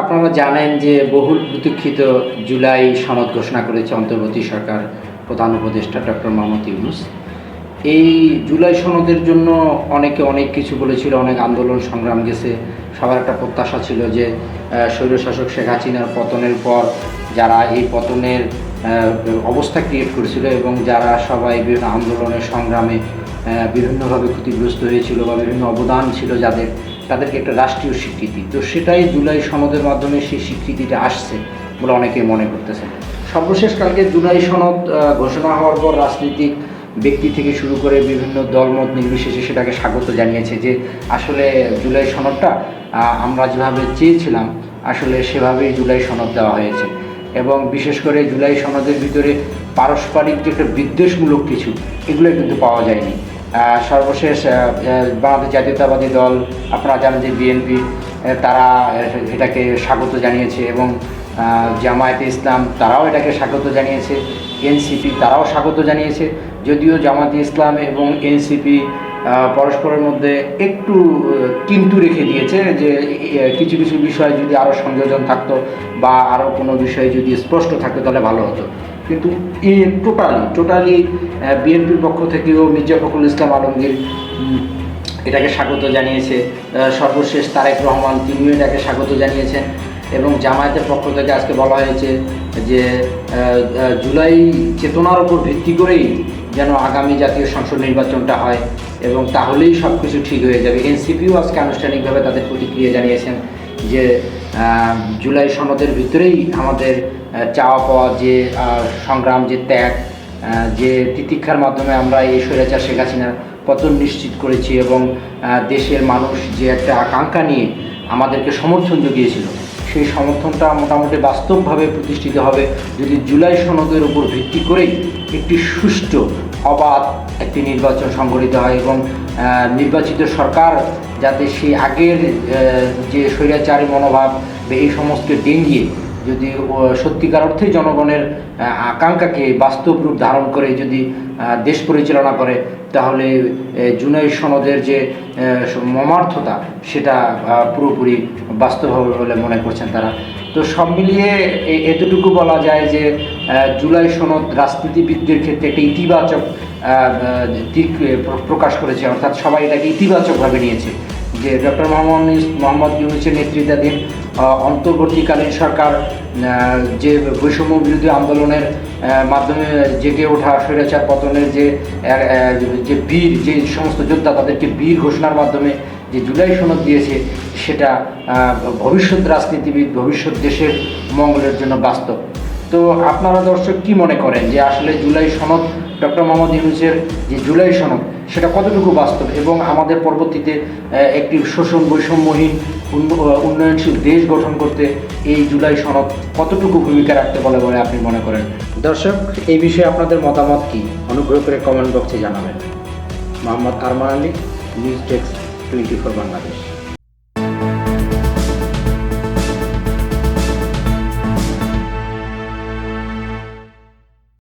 আপনারা জানেন যে বহুল প্রতীক্ষিত জুলাই সনদ ঘোষণা করেছে অন্তর্বর্তী সরকার প্রধান উপদেষ্টা ডক্টর মোহাম্মদ ইউনুস। এই জুলাই সনদের জন্য অনেকে অনেক কিছু বলেছিল, অনেক আন্দোলন সংগ্রাম গেছে। সবার একটা প্রত্যাশা ছিল যে স্বৈরশাসক শেখ হাসিনার পতনের পর যারা এই পতনের অবস্থা ক্রিয়েট করেছিল এবং যারা সবাই বিভিন্ন আন্দোলনের সংগ্রামে বিভিন্নভাবে ক্ষতিগ্রস্ত হয়েছিল বা বিভিন্ন অবদান ছিল যাদের তাদেরকে একটা রাষ্ট্রীয় স্বীকৃতি। তো সেটাই জুলাই সনদের মাধ্যমে সেই স্বীকৃতিটা আসছে বলে অনেকে মনে করতেছেন। সর্বশেষ কালকে জুলাই সনদ ঘোষণা হওয়ার পর রাজনীতিক ব্যক্তি থেকে শুরু করে বিভিন্ন দলমত নির্বিশেষে সেটাকে স্বাগত জানিয়েছে যে আসলে জুলাই সনদটা আমরা যেভাবে চেয়েছিলাম, আসলে সেভাবেই জুলাই সনদ দেওয়া হয়েছে। এবং বিশেষ করে জুলাই সনদের ভিতরে পারস্পরিক যে একটা বিদ্বেষমূলক কিছু, এগুলো কিন্তু পাওয়া যায়নি। সর্বশেষ বাংলাদেশ জাতীয়তাবাদী দল, আপনারা জানেন যে বিএনপি তারা এটাকে স্বাগত জানিয়েছে এবং জামায়াতে ইসলাম তারাও এটাকে স্বাগত জানিয়েছে এনসিপি তারাও স্বাগত জানিয়েছে, যদিও জামায়াতে ইসলাম এবং এনসিপি পরস্পরের মধ্যে একটু কিন্তু রেখে দিয়েছে যে কিছু কিছু বিষয় যদি আরও সংযোজন থাকতো বা আরও কোনো বিষয় যদি স্পষ্ট থাকতো তাহলে ভালো হতো। কিন্তু টোটালি টোটালি বিএনপির পক্ষ থেকেও মির্জা ফখরুল ইসলাম আলমগীর এটাকে স্বাগত জানিয়েছে। সর্বশেষ তারেক রহমান, তিনিও এটাকে স্বাগত জানিয়েছেন। এবং জামায়াতের পক্ষ থেকে আজকে বলা হয়েছে যে জুলাই চেতনার উপর ভিত্তি করেই যেন আগামী জাতীয় সংসদ নির্বাচনটা হয় এবং তাহলেই সব কিছু ঠিক হয়ে যাবে। এনসিপিও আজকে আনুষ্ঠানিকভাবে তাদের প্রতিক্রিয়া জানিয়েছেন। যে জুলাই সনদের ভিতরেই আমাদের চাওয়া পাওয়া যে সংগ্রাম, যে ত্যাগ যে তিতিক্ষার মাধ্যমে আমরা এই স্বৈরাচার শেখ হাসিনার পতন নিশ্চিত করেছি এবং দেশের মানুষ যে একটা আকাঙ্ক্ষা নিয়ে আমাদেরকে সমর্থন জুগিয়েছিল, সেই সমর্থনটা মোটামুটি বাস্তবভাবে প্রতিষ্ঠিত হবে যদি জুলাই সনদের উপর ভিত্তি করেই একটি সুষ্ঠু অবাধ একটি নির্বাচন সংগঠিত হয় এবং নির্বাচিত সরকার যাতে সেই আগের যে স্বৈরাচারী মনোভাব এই সমস্ত ডেঙ্গিয়ে যদি সত্যিকার অর্থে জনগণের আকাঙ্ক্ষাকে বাস্তব রূপ ধারণ করে যদি দেশ পরিচালনা করে, তাহলে জুনাই সনদের যে মমার্থতা সেটা পুরোপুরি বাস্তব হবে বলে মনে করছেন তারা। তো সব মিলিয়ে এতটুকু বলা যায় যে জুলাই সনদ রাজনীতিবিদদের ক্ষেত্রে একটা ইতিবাচক দিক প্রকাশ করেছে। অর্থাৎ সবাই এটাকে ইতিবাচকভাবে নিয়েছে। যে ডক্টর মোহাম্মদ মোহাম্মদ ইউনুসের নেতৃত্বাধীন অন্তর্বর্তীকালীন সরকার যে বৈষম্য বিরোধী আন্দোলনের মাধ্যমে জেগে ওঠা স্বৈরাচার পতনের যে যে বীর, যে সমস্ত যোদ্ধা তাদেরকে বীর ঘোষণার মাধ্যমে যে জুলাই সনদ দিয়েছে, সেটা ভবিষ্যৎ রাজনীতিবিদ, ভবিষ্যৎ দেশের মঙ্গলের জন্য বাস্তব। তো আপনারা দর্শক কি মনে করেন যে আসলে জুলাই সনদ ডক্টর মোহাম্মদ ইউনুসের যে জুলাই সনদ সেটা কতটুকু বাস্তব? এবং আমাদের পরবর্তীতে একটি শোষণ বৈষম্যহীন উন্ন- উন্নয়নশীল দেশ গঠন করতে এই জুলাই সনদ কতটুকু ভূমিকা রাখতে বলে বলে আপনি মনে করেন? দর্শক, এই বিষয়ে আপনাদের মতামত কি? অনুগ্রহ করে কমেন্ট বক্সে জানাবেন। Mohammad Arman Ali, news desk, twenty four Bangladesh.